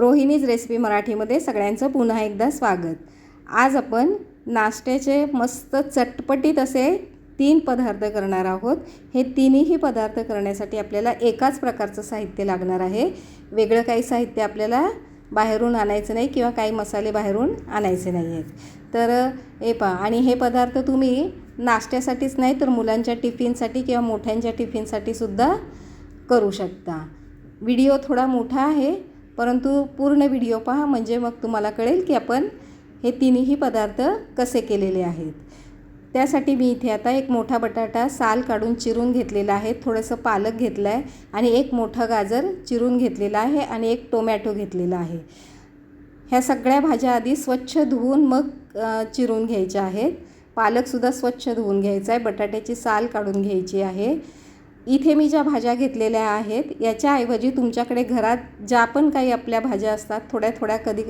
Rohini's recipe मराठीमध्ये सगळ्यांचं पुन्हा एकदा स्वागत. आज आपण नाश्त्याचे मस्त चटपटीत असे तीन पदार्थ करणार आहोत. हे तिन्ही पदार्थ करण्यासाठी आपल्याला एकाच प्रकारचं साहित्य लागणार आहे. वेगळं काही साहित्य आपल्याला बाहेरून आणायचं नाही किंवा काही मसाले बाहेरून आणायचे नाही आहेत. तर हे पहा आणि हे पदार्थ तुम्ही नाश्त्यासाठीच नाही तर मुलांच्या टिफिनसाठी किंवा मोठ्यांच्या टिफिनसाठी सुद्धा करू शकता. व्हिडिओ थोडा मोठा आहे परंतु पूर्ण व्हिडिओ पहा म्हणजे मग तुम्हाला कळेल की आपण हे तिन्ही पदार्थ कसे केलेले आहेत. त्यासाठी मी इथे आता एक मोठा बटाटा साल काढून चिरून घेतलेला आहे. थोडंसं पालक घेतलं आहे आणि एक मोठं गाजर चिरून घेतलेला आहे आणि एक टोमॅटो घेतलेला आहे. ह्या सगळ्या भाज्या आधी स्वच्छ धुवून मग चिरून घ्यायच्या आहेत. पालकसुद्धा स्वच्छ धुवून घ्यायचा आहे. बटाट्याची साल काढून घ्यायची आहे. इथे मी ज्या भाज्या घेतलेल्या आहेत याच्याऐवजी तुमच्याकडे घरात ज्या पण काही आपल्या भाज्या असतात थोड्या थोड्या कधी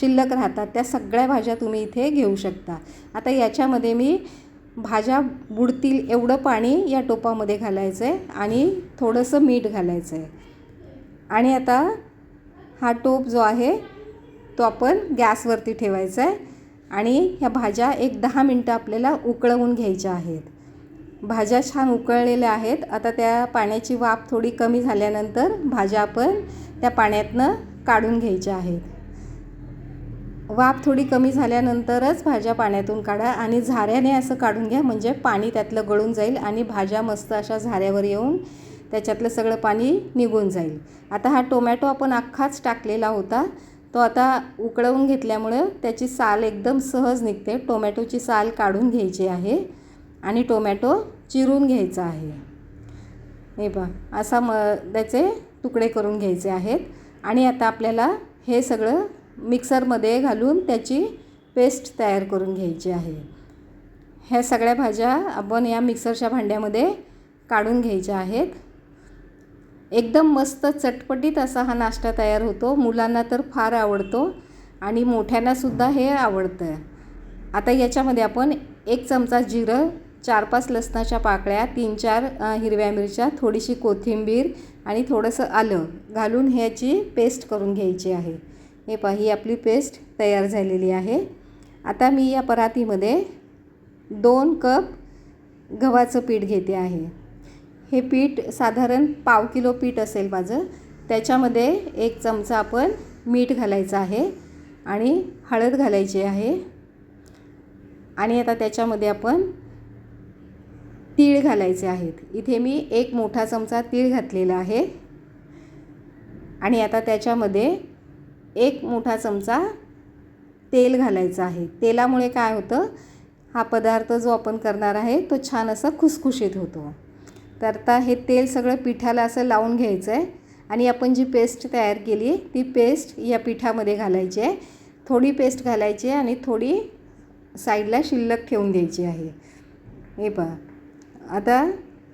शिल्लक राहतात त्या सगळ्या भाज्या तुम्ही इथे घेऊ शकता. आता याच्यामध्ये मी भाज्या बुडतील एवढं पाणी या टोपामध्ये घालायचं आहे आणि थोडंसं मीठ घालायचं आहे आणि आता हा टोप जो आहे तो आपण गॅसवरती ठेवायचा आहे आणि ह्या भाज्या एक दहा मिनटं आपल्याला उकळवून घ्यायच्या आहेत. भाज्या छान उकळलेल्या आहेत. आता त्या पाण्याची वाफ थोडी कमी झाल्यानंतर भाज्या आपण त्या पाण्यातनं काढून घ्यायच्या आहेत. वाफ थोडी कमी झाल्यानंतरच भाज्या पाण्यातून काढा आणि झाऱ्याने असं काढून घ्या म्हणजे पाणी त्यातलं गळून जाईल आणि भाज्या मस्त अशा झाऱ्यावर येऊन त्याच्यातलं सगळं पाणी निघून जाईल. आता हा टोमॅटो आपण अख्खाच टाकलेला होता. तो आता उकळवून घेतल्यामुळं त्याची साल एकदम सहज निघते. टोमॅटोची साल काढून घ्यायची आहे आणि टोमॅटो चिरून घ्यायचं आहे. हे पहा असा म त्याचे तुकडे करून घ्यायचे आहेत. आणि आता आपल्याला हे सगळं मिक्सरमध्ये घालून त्याची पेस्ट तयार करून घ्यायची आहे. ह्या सगळ्या भाज्या आपण या मिक्सरच्या भांड्यामध्ये काढून घ्यायच्या आहेत. एकदम मस्त चटपटीत असा हा नाश्ता तयार होतो. मुलांना तर फार आवडतो आणि मोठ्यांनासुद्धा हे आवडतं. आता याच्यामध्ये आपण एक चमचा जिरं चार पाच लसणाच्या पाकळ्या तीन चार हिरव्या मिरच्या थोडीशी कोथिंबीर आणि थोडंसं आलं घालून ह्याची पेस्ट करून घ्यायची आहे. हे पहा ही आपली पेस्ट तयार झालेली आहे. आता मी या परातीमध्ये दोन कप गव्हाचं पीठ घेते आहे. हे पीठ साधारण पाव किलो पीठ असेल माझं. त्याच्यामध्ये एक चमचा आपण मीठ घालायचं आहे आणि हळद घालायची आहे. आणि आता त्याच्यामध्ये आपण तीळ घालायचे आहेत. इथे मी एक मोठा चमचा तीळ घातलेला आहे. आणि आता त्याच्यामध्ये एक मोठा चमचा तेल घालायचं आहे. तेलामुळे काय होतं? हा पदार्थ जो आपण करणार आहे तो छान असा खुसखुशीत होतो. तर आता हे तेल सगळं पिठाला असं लावून घ्यायचं आहे आणि आपण जी पेस्ट तयार केली ती पेस्ट या पिठामध्ये घालायची आहे. थोडी पेस्ट घालायची आहे आणि थोडी साईडला शिल्लक ठेवून द्यायची आहे. हे पहा. आता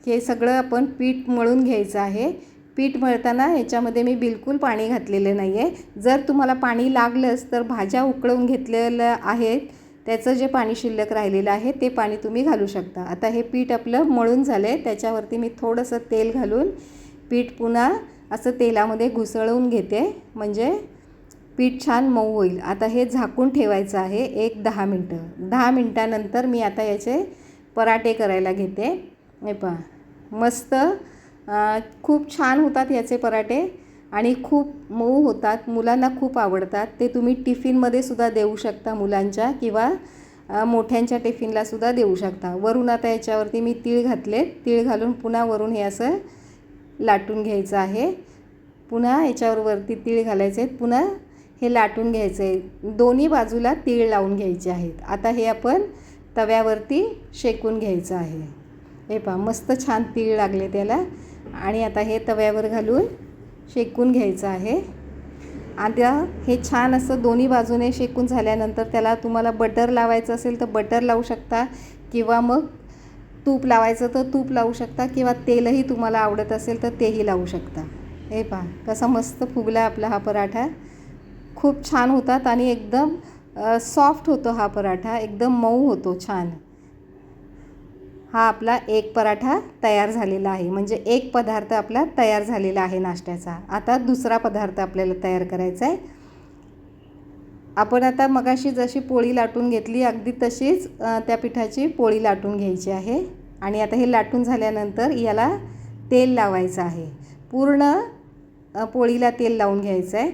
हे सगळं आपण पीठ मळून घ्यायचं आहे. पीठ मळताना ह्याच्यामध्ये मी बिलकुल पाणी घातलेलं नाही आहे जर तुम्हाला पाणी लागलंच तर भाज्या उकळून घेतलेलं आहेत त्याचं जे पाणी शिल्लक राहिलेलं आहे ते पाणी तुम्ही घालू शकता. आता हे पीठ आपलं मळून झालं आहे त्याच्यावरती मी थोडंसं तेल घालून पीठ पुन्हा असं तेलामध्ये घुसळवून घेते. म्हणजे पीठ छान मऊ होईल. आता हे झाकून ठेवायचं आहे एक दहा मिनटं. दहा मिनटानंतर मी आता याचे पराठे करायला घेते. हे पहा. मस्त खूप छान होतात याचे पराठे आणि खूप मऊ होतात. मुलांना खूप आवडतात. ते तुम्ही टिफिनमध्ये सुद्धा देऊ शकता मुलांच्या किंवा मोठ्यांच्या टिफिनला सुद्धा देऊ शकता. वरून आता याच्यावरती मी तीळ घातले तीळ घालून पुन्हा वरून हे असं लाटून घ्यायचं आहे. पुन्हा याच्यावर वरती तीळ घालायचे आहेत. पुन्हा हे लाटून घ्यायचं आहे दोन्ही बाजूला तीळ लावून घ्यायचे आहेत. आता हे आपण तव्यावरती शेकून घ्यायचं आहे. हे पहा मस्त छान तीळ लागले त्याला. आणि आता हे तव्यावर घालून शेकून घ्यायचं आहे. आता हे छान असं दोन्ही बाजूने शेकून झाल्यानंतर त्याला तुम्हाला बटर लावायचं असेल तर बटर लावू शकता किंवा मग तूप लावायचं तर तूप लावू शकता किंवा तेलही तुम्हाला आवडत असेल तर तेही लावू शकता. हे पहा कसा मस्त फुगला आपला हा पराठा. खूप छान होतात आणि एकदम सॉफ्ट होतो हा पराठा एकदम मऊ होतो छान. हा आपला एक पराठा तयार झालेला आहे. म्हणजे एक पदार्थ आपला तयार झालेला आहे नाश्त्याचा. आता दुसरा पदार्थ आपल्याला तयार करायचा आहे. आपण आता मगाशी जशी पोळी लाटून घेतली अगदी तशीच त्या पिठाची पोळी लाटून घ्यायची आहे. आणि आता हे लाटून झाल्यानंतर याला तेल लावायचं आहे. पूर्ण पोळीला तेल लावून घ्यायचं आहे.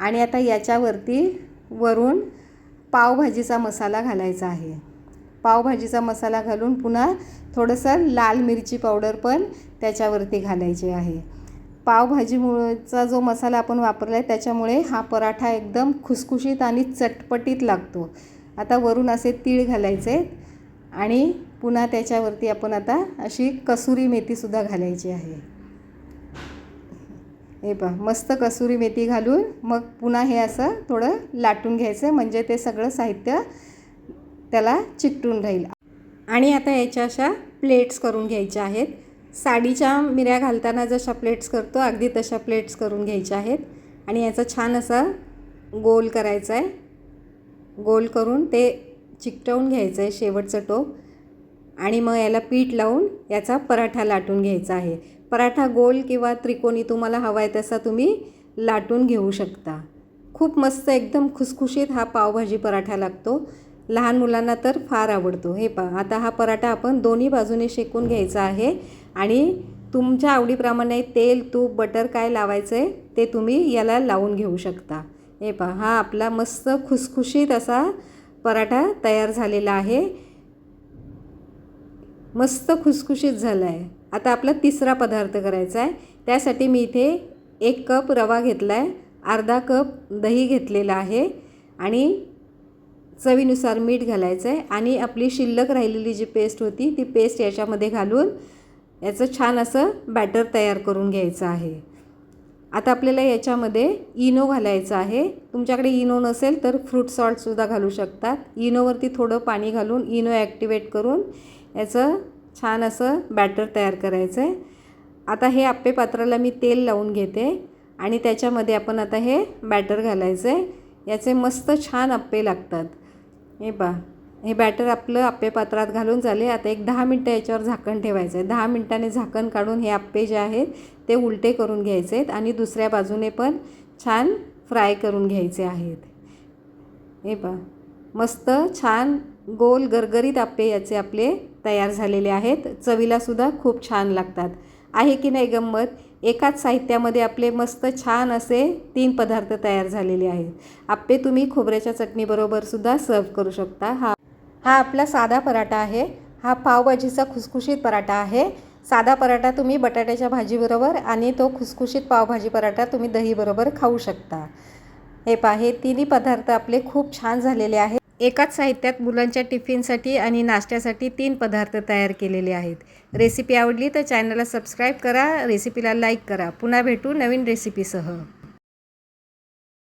आणि आता याच्यावरती वरून पावभाजीचा मसाला घालायचा आहे. पावभाजीचा मसाला घालून पुन्हा थोडंसं लाल मिरची पावडर पण त्याच्यावरती घालायची आहे. पावभाजीमुळेचा जो मसाला आपण वापरला आहे त्याच्यामुळे हा पराठा एकदम खुसखुशीत आणि चटपटीत लागतो. आता वरून असे तीळ घालायचे आणि पुन्हा त्याच्यावरती आपण आता अशी कसुरी मेथीसुद्धा घालायची आहे. हे पहा मस्त कसुरी मेथी घालून मग पुन्हा हे असं थोडं लाटून घ्यायचं म्हणजे ते सगळं साहित्य त्याला चिकटून राहील. आणि आता याच्या अशा प्लेट्स करून घ्यायच्या आहेत. साडीच्या मिऱ्या घालताना जशा प्लेट्स करतो अगदी तशा प्लेट्स करून घ्यायच्या आहेत. आणि याचा छान असा गोल करायचा आहे. गोल करून ते चिकटवून घ्यायचं आहे शेवटचं टोक. आणि मग याला पीठ लावून याचा पराठा लाटून घ्यायचा आहे. पराठा गोल किंवा त्रिकोणी तुम्हाला हवा आहे तसा तुम्ही लाटून घेऊ शकता. खूप मस्त एकदम खुसखुशीत हा पावभाजी पराठा लागतो. लहान मुलांना तर फार आवडतो. हे पहा आता हा पराठा आपण दोन्ही बाजूने शेकून घ्यायचा आहे आणि तुमच्या आवडीप्रमाणे तेल तूप बटर काय लावायचं आहे ते तुम्ही याला लावून घेऊ शकता. हे पहा हा आपला मस्त खुसखुशीत असा पराठा तयार झालेला आहे. मस्त खुसखुशीत झाला आहे आता आपला तिसरा पदार्थ करायचा आहे. त्यासाठी मी इथे एक कप रवा घेतला आहे अर्धा कप दही घेतलेला आहे. आणि चवीनुसार मीठ घालायचं आहे आणि आपली शिल्लक राहिलेली जी पेस्ट होती ती पेस्ट याच्यामध्ये घालून याचं छान असं बॅटर तयार करून घ्यायचं आहे. आता आपल्याला याच्यामध्ये इनो घालायचं आहे. तुमच्याकडे इनो नसेल तर फ्रूट सॉल्टसुद्धा घालू शकतात. इनोवरती थोडं पाणी घालून इनो ॲक्टिवेट करून याचं छान असं बॅटर तयार करायचं आहे आता हे आप्पे पात्राला मी तेल लावून घेते आणि त्याच्यामध्ये आपण आता हे बॅटर घालायचं आहे याचे मस्त छान आप्पे लागतात. हे पा हे बॅटर आपलं आप्पे पात्रात घालून झाले. आता एक दहा मिनटं याच्यावर झाकण ठेवायचं आहे दहा मिनटाने झाकण काढून हे आप्पे जे आहेत ते उलटे करून घ्यायचे आहेत आणि दुसऱ्या बाजूने पण छान फ्राय करून घ्यायचे आहेत. हे पा मस्त छान गोल गरगरीत आप्पे याचे आपले तयार झालेले आहेत. चवीलासुद्धा खूप छान लागतात. आहे की नाही गंमत? एकाच साहित्यामध्ये आपले मस्त छान असे तीन पदार्थ तयार झालेले आहेत. आप्पे तुम्ही खोबऱ्याच्या चटणीबरोबरसुद्धा सर्व करू शकता. हा हा आपला साधा पराठा आहे. हा पावभाजीचा खुसखुशीत पराठा आहे. साधा पराठा तुम्ही बटाट्याच्या भाजीबरोबर आणि तो खुसखुशीत पावभाजी पराठा तुम्ही दहीबरोबर खाऊ शकता. हे पहा हे तिन्ही पदार्थ आपले खूप छान झालेले आहेत. एकाच साहित्यात मुलांच्या टिफिनसाठी आणि नाश्त्यासाठी तीन पदार्थ तयार केलेले आहेत. रेसिपी आवडली तर चॅनलला सबस्क्राईब करा रेसिपीला लाईक करा. पुन्हा भेटू नवीन रेसिपीसह.